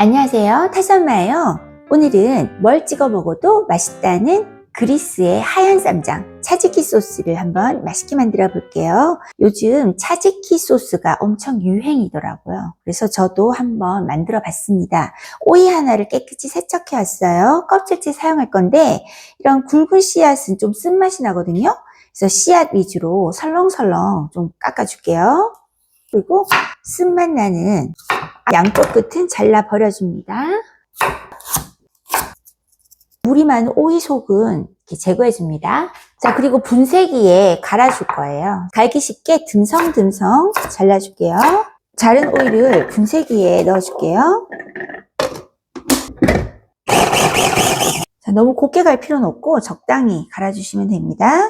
안녕하세요. 타선마예요. 오늘은 뭘 찍어 먹어도 맛있다는 그리스의 하얀 쌈장 차지키 소스를 한번 맛있게 만들어 볼게요. 요즘 차지키 소스가 엄청 유행이더라고요. 그래서 저도 한번 만들어 봤습니다. 오이 하나를 깨끗이 세척해 왔어요. 껍질째 사용할 건데 이런 굵은 씨앗은 좀 쓴맛이 나거든요. 그래서 씨앗 위주로 설렁설렁 좀 깎아 줄게요. 그리고 쓴맛 나는 양쪽 끝은 잘라 버려줍니다. 물이 많은 오이 속은 이렇게 제거해줍니다. 자, 그리고 분쇄기에 갈아줄 거예요. 갈기 쉽게 듬성듬성 잘라줄게요. 자른 오이를 분쇄기에 넣어줄게요. 자, 너무 곱게 갈 필요는 없고 적당히 갈아주시면 됩니다.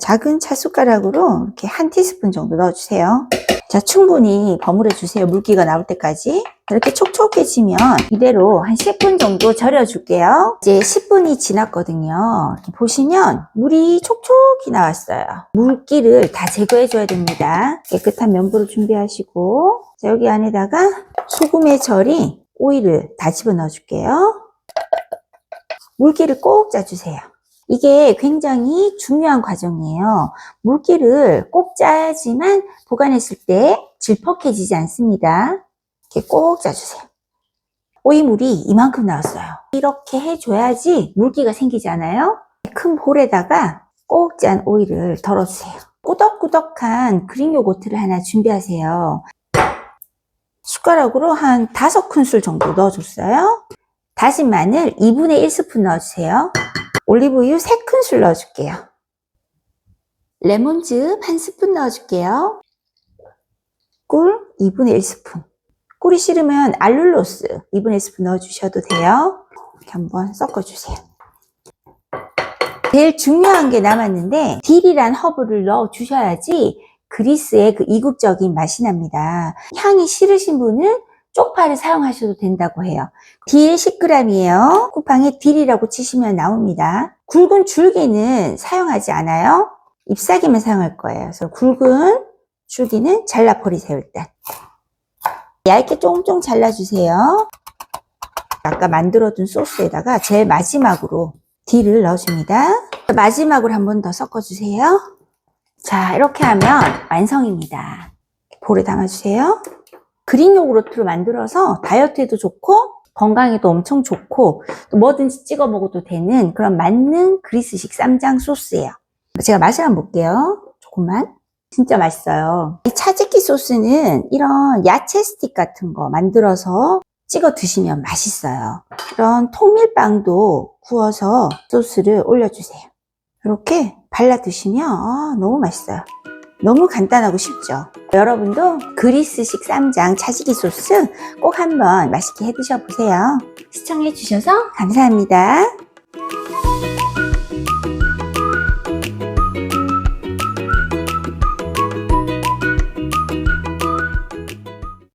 작은 찻숟가락으로 이렇게 한 티스푼 정도 넣어주세요. 자, 충분히 버무려 주세요. 물기가 나올 때까지. 이렇게 촉촉해지면 이대로 한 10분 정도 절여 줄게요. 이제 10분이 지났거든요. 이렇게 보시면 물이 촉촉히 나왔어요. 물기를 다 제거해 줘야 됩니다. 깨끗한 면보를 준비하시고, 자, 여기 안에다가 소금에 절이 오이를 다 집어 넣어 줄게요. 물기를 꼭 짜주세요. 이게 굉장히 중요한 과정이에요. 물기를 꼭 짜야지만 보관했을 때 질퍽해지지 않습니다. 이렇게 꼭 짜주세요. 오이물이 이만큼 나왔어요. 이렇게 해줘야지 물기가 생기지 않아요. 큰 볼에다가 꼭 짠 오이를 덜어주세요. 꾸덕꾸덕한 그릭 요거트를 하나 준비하세요. 숟가락으로 한 다섯 큰술 정도 넣어줬어요. 다진 마늘 2분의 1스푼 넣어주세요. 올리브유 3큰술 넣어줄게요. 레몬즙 한 스푼 넣어줄게요. 꿀 2분의 1스푼. 꿀이 싫으면 알룰로스 2분의 1스푼 넣어주셔도 돼요. 이렇게 한번 섞어주세요. 제일 중요한 게 남았는데 딜이란 허브를 넣어주셔야지 그리스의 그 이국적인 맛이 납니다. 향이 싫으신 분은 쪽파를 사용하셔도 된다고 해요. 딜 10g이에요. 쿠팡에 딜이라고 치시면 나옵니다. 굵은 줄기는 사용하지 않아요. 잎사귀만 사용할 거예요. 그래서 굵은 줄기는 잘라버리세요, 일단. 얇게 쫑쫑 잘라주세요. 아까 만들어둔 소스에다가 제일 마지막으로 딜을 넣어줍니다. 마지막으로 한 번 더 섞어주세요. 자, 이렇게 하면 완성입니다. 볼에 담아주세요. 그린 요구르트로 만들어서 다이어트에도 좋고 건강에도 엄청 좋고 또 뭐든지 찍어 먹어도 되는 그런 맞는 그리스식 쌈장 소스예요. 제가 맛을 한번 볼게요. 조금만. 진짜 맛있어요. 이 차지키 소스는 이런 야채 스틱 같은 거 만들어서 찍어 드시면 맛있어요. 이런 통밀빵도 구워서 소스를 올려주세요. 이렇게 발라 드시면 아, 너무 맛있어요. 너무 간단하고 쉽죠. 여러분도 그리스식 쌈장 차지기 소스 꼭 한번 맛있게 해 드셔보세요. 시청해 주셔서 감사합니다.